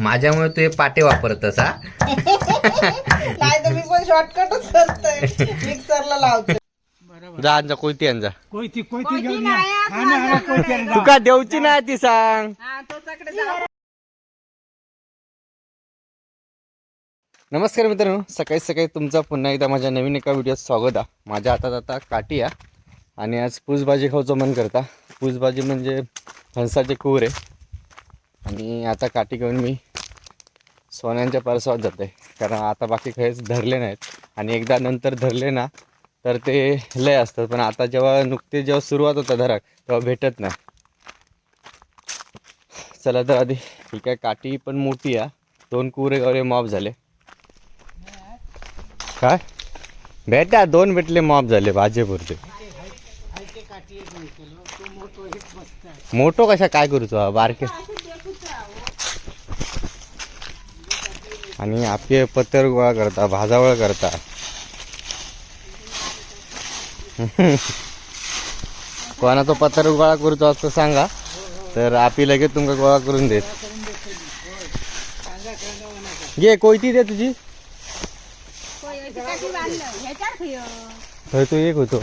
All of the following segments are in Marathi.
माझ्यामुळे तू हे पाटे वापरतस हा? नाही तर मी पण शॉर्टकटच करतोय. मिक्सरला लावते जा अंजा कोयती कोयती घेऊन या. हा ना, हा ना, कोयती आणा. तुका देऊची नाही ती सांग. हा नमस्कार मित्रांनो सकाळी सकाळी तुमचं पुन्हा एकदा माझ्या नवीन एका व्हिडिओत स्वागत आहे. माझ्या हातात आता काठी आहे आणि आज पूसभाजी खाऊचं मन करता पूसभाजी म्हणजे फणसाचे कूर आहे आणि आता काठी घेऊन मी सोन्यांच्या परसावात जाते कारण आता बाकी काहीच धरले नाहीत. आणि एकदा नंतर धरले ना तर ते लय असतात. पण आता जेव्हा नुकते जेव्हा सुरुवात होतं धराक तेव्हा भेटत नाही. चला तर आधी ठीक आहे काठी पण मोठी आहे. दोन कुरे गवरे मॉप झाले. काय? भेटा दोन भेटले मॉप झाले भाजेपुरते मोठो कशा काय करू बारके. आणि आपले पत्तर गोळा करता भाजावळ करता. कोणा तो पत्तर गोळा करतो असं सांगा. तर आपी लगेच तुमका गोळा करून देत. घे कोयती दे तुझी. होय तो एक होतो.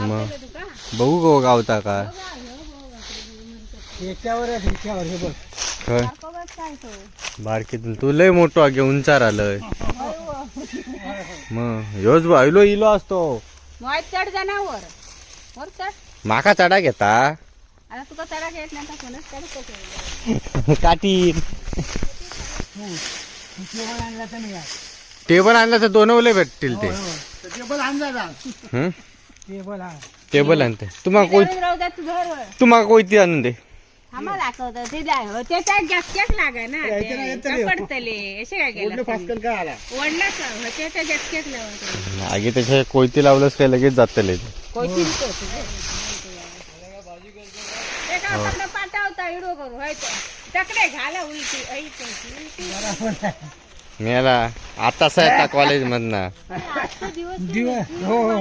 मग? बघू गो गावता का? याच्यावरच हे बारकीतून. तू लय मोठो आगे उंचार आलंय. मग ह्योच भाईलो इलो असतो. चढ जनावर. वर चढ. माका चढा घेता. आता तुका चढा घेत नाही का कोणच चढ काठी टेबल आणला तर नाही टेबल आणलं तर दोन ओले भेटतील ते. टेबल आणला जा हम्म? टेबल हा टेबल आणते. तुम्हाला घर तुम्हाला कोयती आणून दे. दाखवतं ते हो ते त्या जास्तीच लागाय ना यायचं नाही, येतं नाही. पडतले असे काय गेलं फास्कल काय आला? वडला का? हो लावत आगे त्याच्या कोयती लावलंच काय लगेच जातले कोणती पाठवता इडो करू होय तो. तकडे घाला उलटी ऐक उलटी. मेला आता आता कॉलेज मधना दिवस हो हो.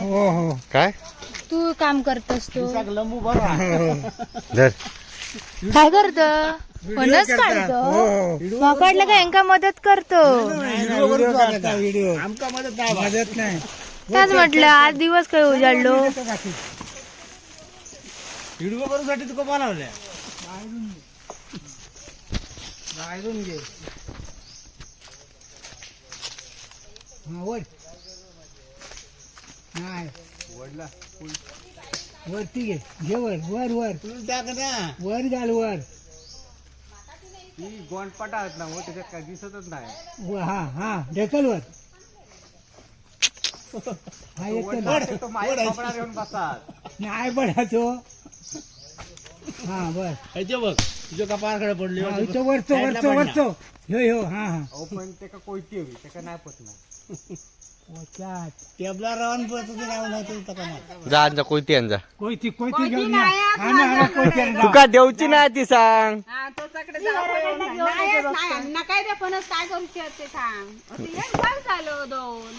हो हो. काय? तू काम करतोस तू. लंबू बरं धर. काय करतो? फणस काढतो? पकडलं का यांका मदत करतो? व्हिडिओ आमका मदत नाही मदत नाही. त्याच म्हटलं आज दिवस काय उजाडलो? व्हिडिओ करूसाठी तुका बनवल्या बाहेरून घे. हा नाही. वडला वरती घे. घे वर. वर वर. टाक ना. वर घाल वर. गोंडपाटा आहेत ना त्याच्यात काय दिसतच नाही. व- हा हा ढकल वर. हा येतो ना. नाही पडा तो हा बर बघ तुझ्या कपाळाकडे पडली हा, इथं वरतो वरतो वरतो ह्यो ह्यो हा हा. पण ते का कोयती हवी ते का नाही पटणार पोचात. टेबला नाही जा अंजा कोयती अंजा कोयती कोयती घेऊन या? हा ना हा ना कोयती आणा. तुका देऊची नाही ती सांग. हा तो चाकडे नकाय रे पण काय करू ते सांग. असे एक काय झालं दोन.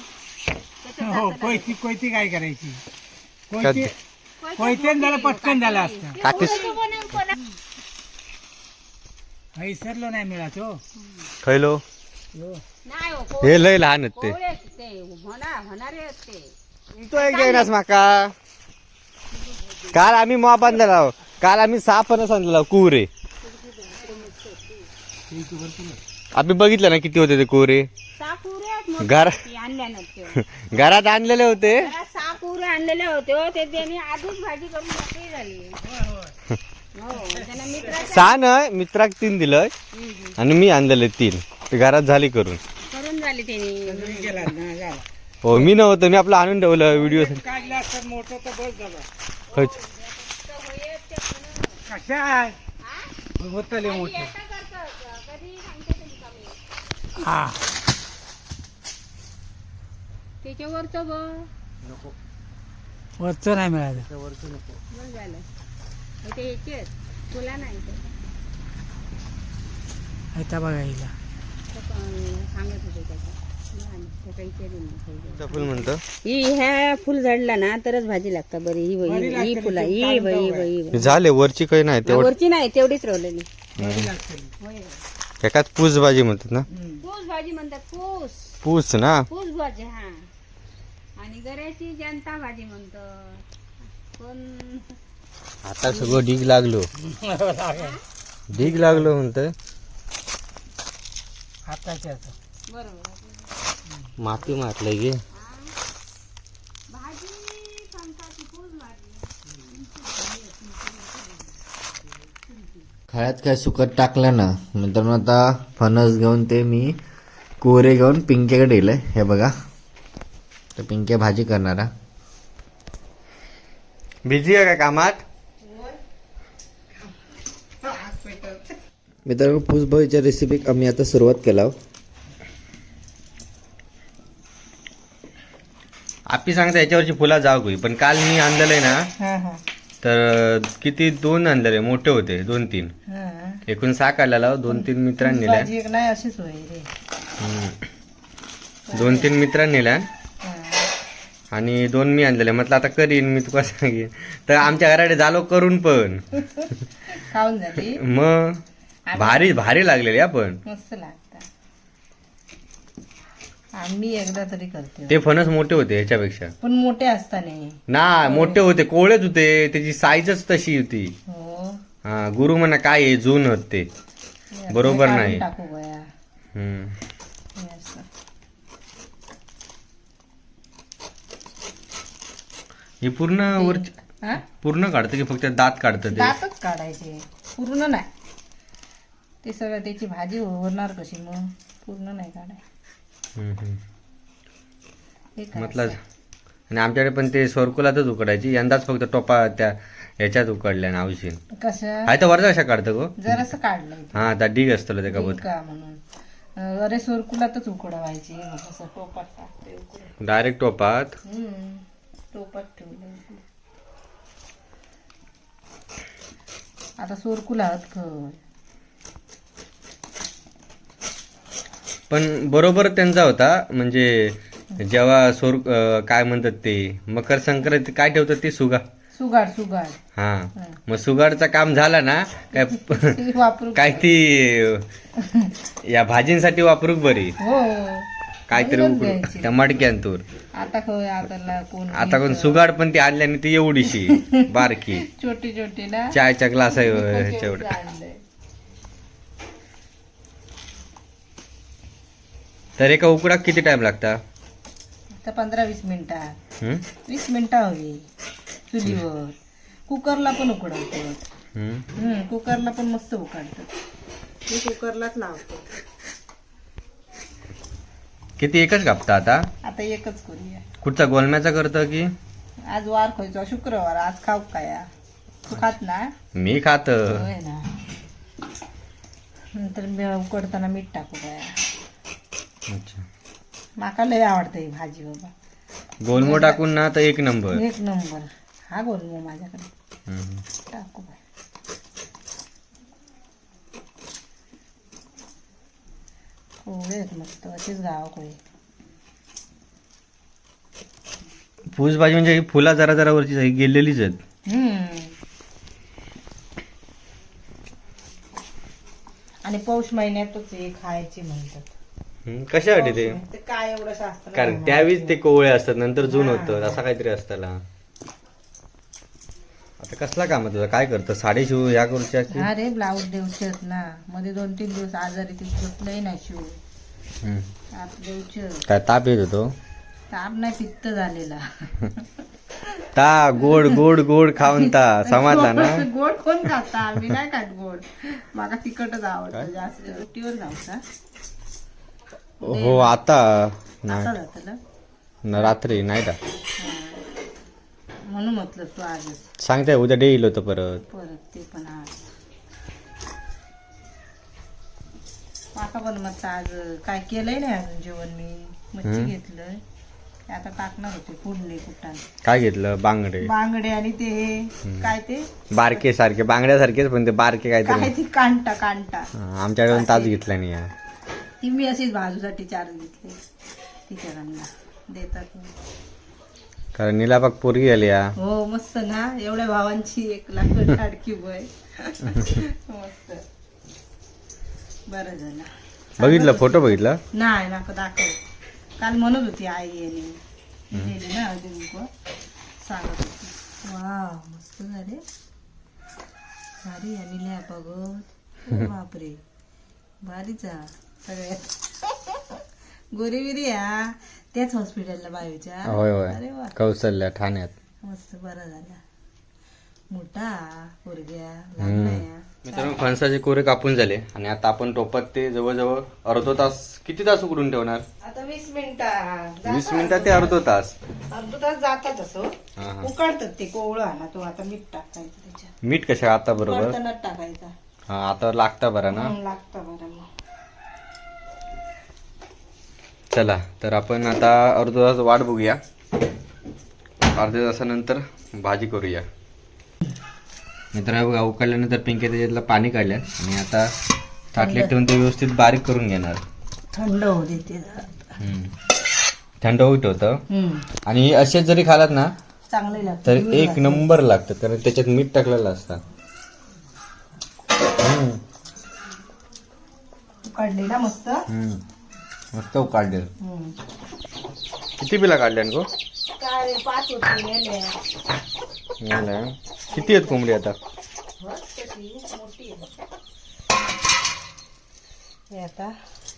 त्याच्यात हो जातं कोयती कोयती काय करायची? कोयती कोयत्यान झालं पटकन झालं असतं. हैसरलो नाही मिळत हो. खैलो? हो हे लय लहान ते. ते. एक घेईनास माका. काल आम्ही मॉप आणलेला काल आम्ही सहा फणस आणलेला कुरे आम्ही बघितलं ना किती होते ते कुरे मोठे. घर घरात आणलेले होते. आणलेले होते हो ते त्यांनी आधीच भाजी करून मोकळी झाली. हो सहा नाही मित्राक तीन दिलं. आणि मी आणलेले तीन. घरात झाली करून. करून झाली त्यांनी गेला ना झाला हो मी नव्हतं मी आपलं आणून ठेवलं व्हिडिओ काढला असतात मोठं तर बस झालं. कशा आहे होतले मोठं. हा. त्याच्यावरचं बघ. वरचं नाही मिळालं. बघ झालं. हे ते आहेत. तुला नाही ते. आता बघायला सांगत होते त्याचं फुल म्हणतं? ही ह्या फुल झाडला ना तरच भाजी लागता बरी. ही बघ, ही फुला ही बघ, ही बघ, ही बघ. हे झाले वरची काही नाही तेवढं वरची नाही तेवढीच राहिलेली एकाच पूस भाजी म्हणतात ना? पूस भाजी म्हणतात पूस. पूस ना? पूस भाजी हा. आणि गऱ्याची जनता भाजी म्हणतात पण आता सगळं ढीग लागलो. ढीग लागलो म्हणतं हाताच्या हातात. बरोबर माती मारलंय गे. भाजी सांगतात ती पूस भाजी खळ्यात काय सुकट टाकलं ना. नंतर मग आता फणस घेऊन ते मी कोरे घेऊन पिंक्याकडे गेलंय. हे बघा. तर पिंक्या भाजी करणारा बिझी आहे का कामात? मित्रांनो पूसभाईच्या रेसिपी आम्ही आता सुरुवात केला आपी सांगता याच्यावरची फुला जाऊ गई पण काल मी आणलेलं आहे ना हा हा. तर किती दोन आणलेले मोठे होते दोन तीन. हा. एकूण सहा काढलेला दोन तीन मित्रांनी नेल्या. भाजी एक नाही अशीच होई रे. हम्म. दोन तीन मित्रांनी नेल्या. हा. आणि दोन मी आणलेले म्हटलं आता करीन मी तुला सांगेन. तर आमच्या घराकडे झालो करून पण. खाऊन मग? भारी भारी लागलेले आपण मस्त लागतात. आम्ही एकदा तरी करते ते फणस मोठे होते ह्याच्यापेक्षा पण मोठे असताना. ना मोठे होते कोवळेच होते त्याची साईजच तशी होती. हो. हा गुरु म्हणा काय आहे जून होत ते. बरोबर नाही. हे पूर्ण वर पूर्ण काढतं की फक्त दात काढतं ते? दातच काढायचे. पूर्ण नाही. ते सगळं त्याची भाजी होणार कशी मग? पूर्ण नाही काढाय. हे म्हटलं आणि आमच्याकडे पण ते सोरकुलातच उकडायची यंदाच फक्त टोपा त्या ह्याच्यात उकडल्या ना औषध कसं हाय तर वरचा कशा काढतं गो? जरासं ते. हा आता ढीग असतो ते का म्हणून? अरे सोरकुलातच उकडवायची. असं टोपात टाकते डायरेक्ट टोपात. टोपात ठेवलं. आता सोरकुला खर. पण बरोबर त्यांचा होता. म्हणजे जेव्हा सोर काय म्हणतात ते मकर संक्रांती काय ठेवतात ते? सुगा. सुगाड सुगाड हा. मग सुगाडचं काम झाला ना काय काय ती या भाजींसाठी वापरूक बरी. हो काहीतरी म्हणूनच उकरू द्यायची. त्या मडक्यान तूर. आता आता कोण आता कोण सुगाड पण ती आणल्याने ती एवढीशी बारकी. छोटी छोटी ना. चायच्या ग्लास तर एका उकडाक किती टाइम लागता? आता पंधरा वीस मिनिटात. हम्म? वीस मिनिटं हवी. चुलीवर. कुकरला पण उकडवतात हम्म. हम्म, कुकरला पण मस्त उकडतात ते कुकरलाच लावतो. किती एकच कापता आता? आता एकच करूया. कुठचा गोलम्याचा करतं की? आज वार खायचो शुक्रवार. आज खाऊ काय तू खात ना? मी खात. होय ना. नंतर मी उकडताना मीठ टाकू काय अच्छा. माका लय आवडतं ही भाजी बाबा. गोलमो टाकून ना तर एक नंबर. एक नंबर. हा गोलमो माझ्याकडे. हम्म. टाकू बाय कोवळे आहेत मस्त अशीच गाव कोळी फूस भाजी म्हणजे ही फुला जरा जरा वरची जाई गेलेलीच आहेत. हम्म. आणि पौष महिन्यातच हे खायचे म्हणतात. कशासाठी ते? ते काय एवढं शास्त्र कारण त्यावेळीच ते कोवळे असतात नंतर जून होतं असा काहीतरी असताना आता कसला काम आहे तुझं? काय करतं साडी शिव या करूच्या की हा रे ब्लाऊज देऊचे आहेत ना. मध्ये दोन तीन दिवस आजारी ती ना शिव. हम्म. आप देऊचे काय ताप येत होतो? ताप नाही पित्त झालेला. ता गोड गोड गोड खाऊन ता. समजला ना? गोड कोण खाता? मी नाही खात गोड. मला तिखटच आवडतं जास्त. सुट्टीवर जाऊ का हो आता आता नाही. जातं ना न, रात्री नाही का म्हणून म्हटलं तू आजच सांगते उद्या डे येईल होतं परत. परत ते पण आज. पण आज काय केलंय नाही अजून जेवण मी? मच्छी हम्म. घेतलंय. ते आता टाकणार होते फोडणी काय घेतलं? बांगडे. बांगडे आणि ते काय ते? बारके सारखे. बांगड्यासारखेच पण ते बारके काय ती कांटा कांटा. हा, आमच्याकडे पण ताज घेतला नाही यार. ती मी अशीच भाजूसाठी चार घेतली. टीचरांना देतात. ना. कारण नीला बाग पोरगी आली या हो मस्त ना. एवढ्या भावांची एक लाख लाडकी बय मस्त. बरं झालं. बघितलं फोटो बघितला? नाही नाका दाखव. काल म्हणत होती आई गेली ना अजून सांगत होती. वा मस्त झाले. भारी आणि लिहा बघत बापरे. भारीचा सगळ्यात गोरीबिरी या. त्याच हॉस्पिटलला बायोच्या होय अरे वा. होय कौशल्या ठाण्यात. मस्त बरं झाला. मोठा पोरग्या मित्रांनो फणसाचे कोरे कापून झाले. आणि आता आपण टोपात ते जवळजवळ अर्धा तास किती तास उकडून ठेवणार? आता वीस मिनिटं. वीस मिनिटात ते अर्धा तास. अर्धा तास जातात असं हा हा. उकडतात ते कोवळं ना तो आता मीठ टाकायचं त्याच्यात. मीठ कशा आता बरोबर? टाकायचा. हा आता लागता बरा ना? हं, लागतं बरं मग. चला तर आपण आता अर्धा तास वाट बघूया. अर्ध्या तासानंतर भाजी करूया. मित्र बघा उकडल्यानंतर पिंके त्याच्यातलं पाणी काढलं आणि आता ताटल्यात ठेवून ते व्यवस्थित बारीक करून घेणार. थंड होऊ देते. थंड होऊ ठेवतं आणि असेच जरी खालात ना चांगले लागतं तर एक नंबर लागतं कारण त्याच्यात मीठ टाकलेलं असतं. हम्म. काढले ना मस्त मस्त काढले. किती बिला काढल्या गो काय रे, पाच होते नेले. किती आहेत कोंबडी आता? बस कशी मोठी आहे. हे आता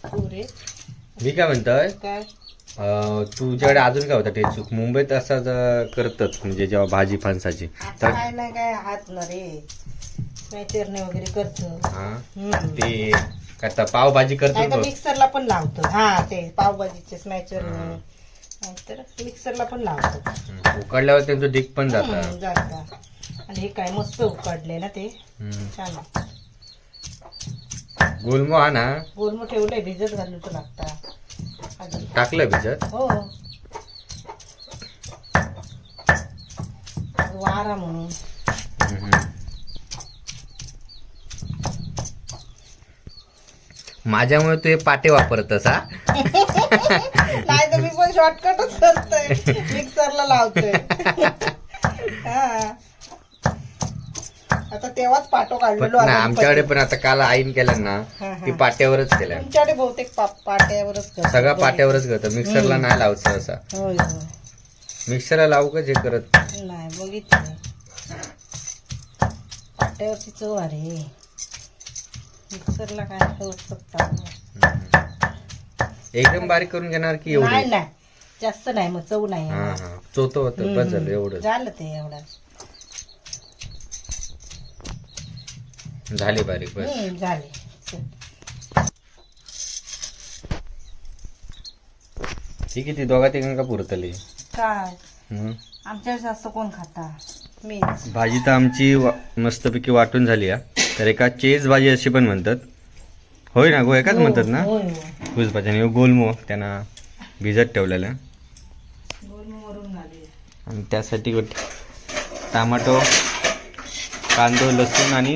पुरे. मी काय म्हणतोय? काय? अं, तुझ्याकडे अजून काय होतं टेचूक मुंबईत असं ज- करतात म्हणजे जेव्हा भाजी फणसाची. आता तर काय नाही काय हात ना रे. पेरणे वगैरे करतो. हा. ते करता पावभाजी नाही करतो तर बघ. मिक्सरला पण लावतो. हा ते पावभाजीचे स्मॅचर नाहीतर मिक्सरला पण लावतो. उकडल्यावर त्यांचं डिक पण जातं. आणि हे काय मस्त उकडले ना ते. हम्म. छान आहे. गुलमो हा. ना गोलमो ठेवलंय भिजत घालून तो लागता. अजून. टाकलं भिजत? हो. वारा म्हणून हम्म. माझ्यामुळे तू हे पाटे वापरतस हा? नाही तर मी पण शॉर्टकटच करतोय. मिक्सरला लावतोय. हा. आता तेव्हाच पाटो पण काढलेलो नाही, आता आमच्याकडे पण आता काल आईन केलं ना हा, हा. ती पाट्यावरच केल्या तुमच्याकडे बहुतेक पा- पाट्यावरच करतात. सगळं पाट्यावरच करतं मिक्सरला नाही लावचं असं होय होय. मिक्सरला लावू का जे करत? नाही बघितलं. पाट्यावरची चव अरे मिक्सरला काय एकदम बारीक करून घेणार की एवढी? नाही नाही. जास्त नाही मग चव नाही हा. हा. चोतो होतं बस झालं एवढं झालं ते एवढा. झाली बारीक बस. झाले. चल. ठीक आहे ती दोघा तिघांका पुरतली? काय? हम्म. आमच्या जास्त कोण खाता? मीच. भाजी तर आमची वा- मस्तपैकी वाटून झाली हा. तर एका चेज भाजी अशी पण म्हणतात. होय ना गो? एकाच म्हणतात ना? फुस भाजी गोलमो त्यांना भिजत ठेवलेलं. आणि त्यासाठी टमाटो कांदो लसूण आणि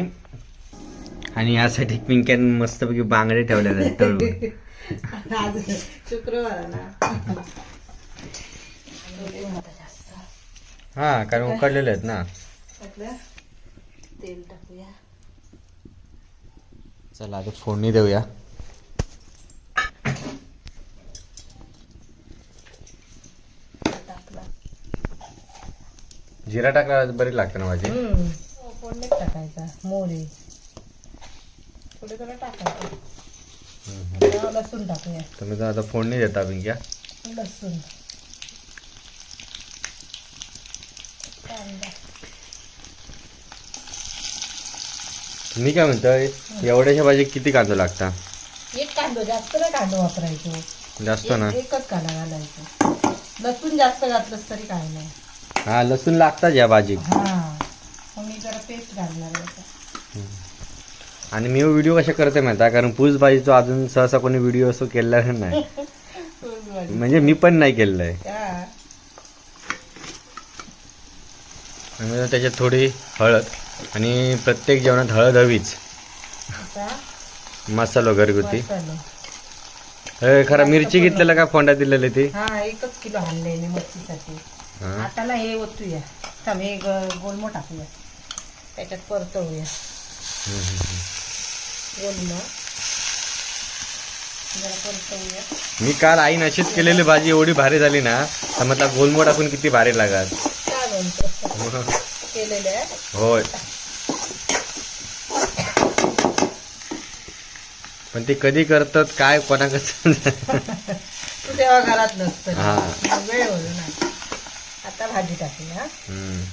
आणि यासाठी पिंक्यान मस्तपैकी बांगडे ठेवलेले आहेत तळून. शुक्रवार हा कारण उकडलेले आहेत ना. तेल टाकूया. चला आता फोडणी देऊया. जिरा टाकला बरी लागते ना भाजी? फोडणीत टाकायचा मोहरी. थोडे थोडं टाकायचं. आता लसूण टाकूया. तुम्ही तर आता फोडणी देता पिंक्या लसूण. कांदा. मी काय म्हणतोय? एवढ्याशा भाजी किती कांदो लागता? एक कांदो जास्त नाही कांदो वापरायचो. जास्त ना? एक- एकच कांदा घालायचो. लसूण जास्त घातलंस तरी काय नाही. हा लसूण लागताच या भाजीत हा मग मी जरा पेस्ट घालणार आहे आता. आणि मी व्हिडिओ कशा करते माहिती आहे? कारण पूस भाजीचा अजून सहसा कोणी व्हिडिओ असं केलेला नाही. म्हणजे मी पण नाही केलेलं आहे. आणि त्याच्यात थोडी हळद आणि प्रत्येक जेवणात हळद हवीच. मसालो घरगुती. खरा मिरची घेतलेला का फोंडा दिलेले ते? हा एकच किलो आणलेली मच्छीसाठी. हा. आताला हे ओतूया. थांब हे गोलमो टाकूया. त्याच्यात परतवूया. गोलमो मी काल आई नशीच केलेली भाजी एवढी भारी झाली ना तर म्हटलं गोलमो टाकून किती भारी लागत आहे. होय. पण ते कधी करतात काय कोणाकडचं? तू तेव्हा घरात नसतं. हा. वेळ होईल ना. आता भाजी हम्म.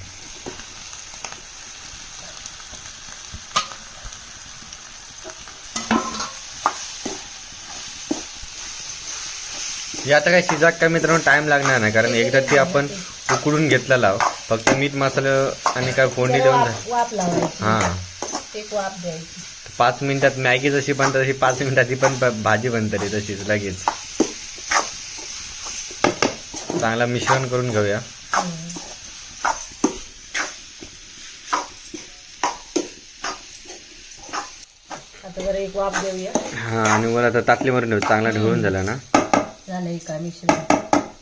हे आता काय शिजाक काय मित्रांनो टाइम लागणार नाही कारण एकदा ती आपण उकडून घेतलेला आहो. फक्त मीठ मसाला आणि काय फोडणी देऊन वाफ झालं वाफ लावायची. हा. एक वाफ द्यायची. पाच मिनिटात मॅगी जशी बनते तशी पाच मिनिटात ती पण भाजी बनते रे तशीच लगेच. चांगला मिश्रण करून घेऊया. हा आणि वर आता ताटलीवर ठेवू चांगला ढवळून झाला ना? झालं एका मिश्रण.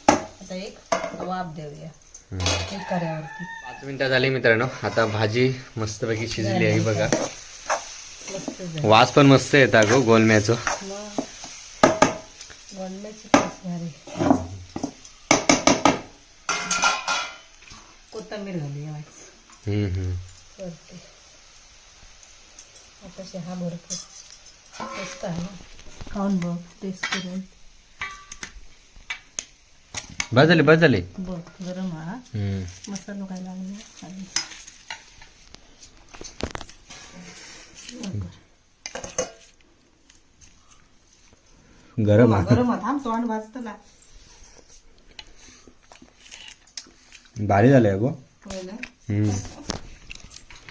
आता एक वाफ देऊया पाच मिनिटं झाली मित्रांनो आता भाजी मस्तपैकी शिजली आहे बघा. वास पण मस्त येतात गो गोलम्याचं. कोथिंबीर घालूया आता शहा भरपूर. मस्त आहे खाऊन बघ टेस्ट करून. बस झाली बस झाली. बघ गरम हा. मसाला काय लागले? गरम आहे. गरम थांब तोंड भाजतला. भारी झालंय गो.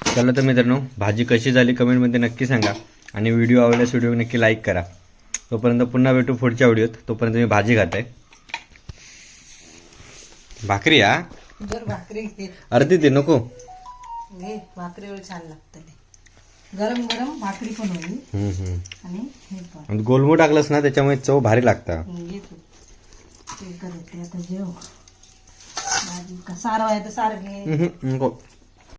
चला तर मित्रांनो भाजी कशी झाली कमेंटमध्ये नक्की सांगा. आणि व्हिडिओ आवडल्यास व्हिडिओ नक्की लाईक करा. तोपर्यंत पुन्हा भेटू पुढच्या व्हिडिओत. तोपर्यंत मी भाजी खात. आहे भाकरी हा? जर भाकरी अर्धी ते नको. भाकरीवर छान लागतं गरम गरम भाकरी पण होईल हम्म, हम्म. आणि हे पण आणि गोलमो टाकलंस ना त्याच्यामुळे चव भारी लागतं. घे तू. ते करते आता जेव. भाजी का सार आहे तर सार घे. हम्म, नको